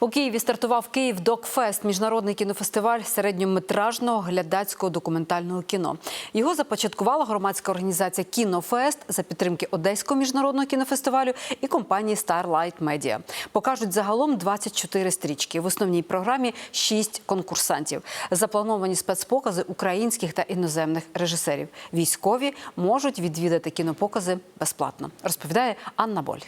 У Києві стартував Київ Докфест, міжнародний кінофестиваль середньометражного глядацького документального кіно. Його започаткувала громадська організація Кінофест за підтримки Одеського міжнародного кінофестивалю і компанії Starlight Media. Покажуть загалом 24 стрічки. В основній програмі 6 конкурсантів. Заплановані спецпокази українських та іноземних режисерів. Військові можуть відвідати кінопокази безплатно. Розповідає Анна Боль.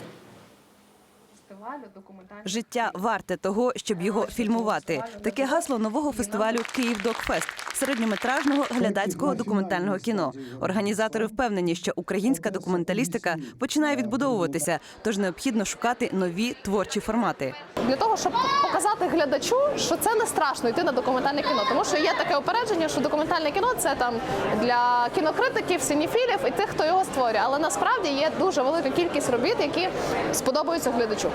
Життя варте того, щоб його фільмувати. Таке гасло нового фестивалю Київ Докфест середньометражного глядацького документального кіно. Організатори впевнені, що українська документалістика починає відбудовуватися, тож необхідно шукати нові творчі формати. для того, щоб показати глядачу, що це не страшно йти на документальне кіно. Тому що є таке опередження, що документальне кіно це там для кінокритиків, синіфілів і тих, хто його створює. Але насправді є дуже велика кількість робіт, які сподобаються глядачу.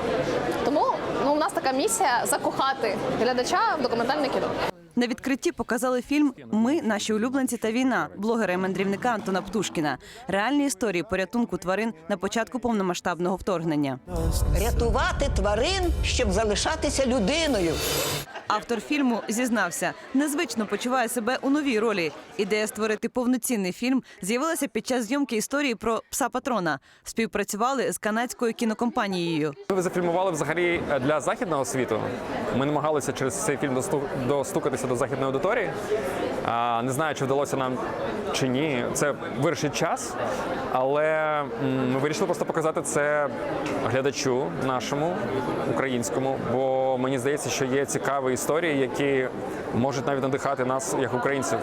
Тому ну, у нас така місія закохати глядача в документальне кіно. На відкритті показали фільм Ми, наші улюбленці та війна блогера і мандрівника Антона Птушкіна. Реальні історії порятунку тварин на початку повномасштабного вторгнення. Рятувати тварин, щоб залишатися людиною. Автор фільму зізнався, незвично почуває себе у новій ролі. Ідея створити повноцінний фільм з'явилася під час зйомки історії про пса патрона. Співпрацювали з канадською кінокомпанією. Ви зафільмували взагалі для західного світу. Ми намагалися через цей фільм досту- достукатися до західної аудиторії. Не знаю, чи вдалося нам чи ні. Це вирішить час, але ми вирішили просто показати це глядачу нашому українському, бо мені здається, що є цікаві історії, які можуть навіть надихати нас як українців.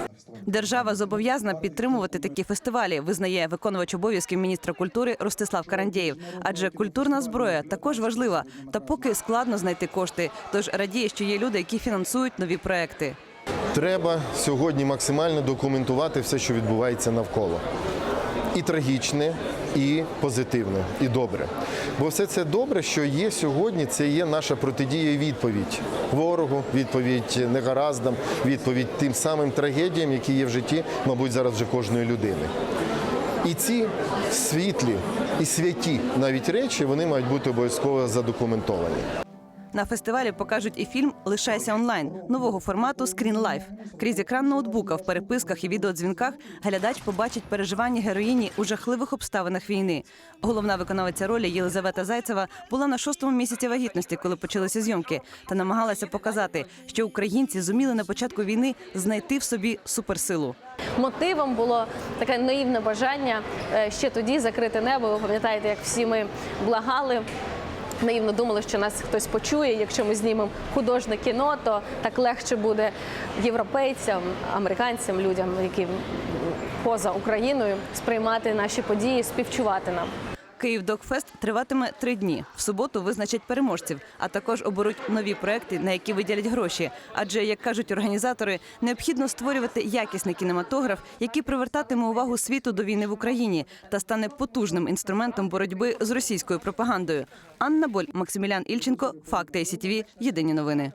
Держава зобов'язана підтримувати такі фестивалі, визнає виконувач обов'язків міністра культури Ростислав Карандєєв. Адже культурна зброя також важлива. Та поки складно знайти кошти. Тож радіє, що є люди, які фінансують нові проекти. Треба сьогодні максимально документувати все, що відбувається навколо. І трагічне, і позитивне, і добре. Бо все це добре, що є сьогодні, це є наша протидія відповідь ворогу, відповідь негараздам, відповідь тим самим трагедіям, які є в житті, мабуть, зараз вже кожної людини. І ці світлі і святі навіть речі вони мають бути обов'язково задокументовані. На фестивалі покажуть і фільм Лишайся онлайн нового формату Life. Крізь екран ноутбука в переписках і відеодзвінках глядач побачить переживання героїні у жахливих обставинах війни. Головна виконавиця ролі Єлизавета Зайцева була на шостому місяці вагітності, коли почалися зйомки, та намагалася показати, що українці зуміли на початку війни знайти в собі суперсилу. Мотивом було таке наївне бажання е, ще тоді закрити небо. Ви пам'ятаєте, як всі ми благали. Наївно думали, що нас хтось почує. Якщо ми знімемо художне кіно, то так легше буде європейцям, американцям, людям, які поза Україною сприймати наші події, співчувати нам. Київ Докфест триватиме три дні. В суботу визначать переможців, а також оберуть нові проекти, на які виділять гроші. Адже, як кажуть організатори, необхідно створювати якісний кінематограф, який привертатиме увагу світу до війни в Україні та стане потужним інструментом боротьби з російською пропагандою. Анна Боль, Максимілян Ільченко, Факти СІТВ, Єдині новини.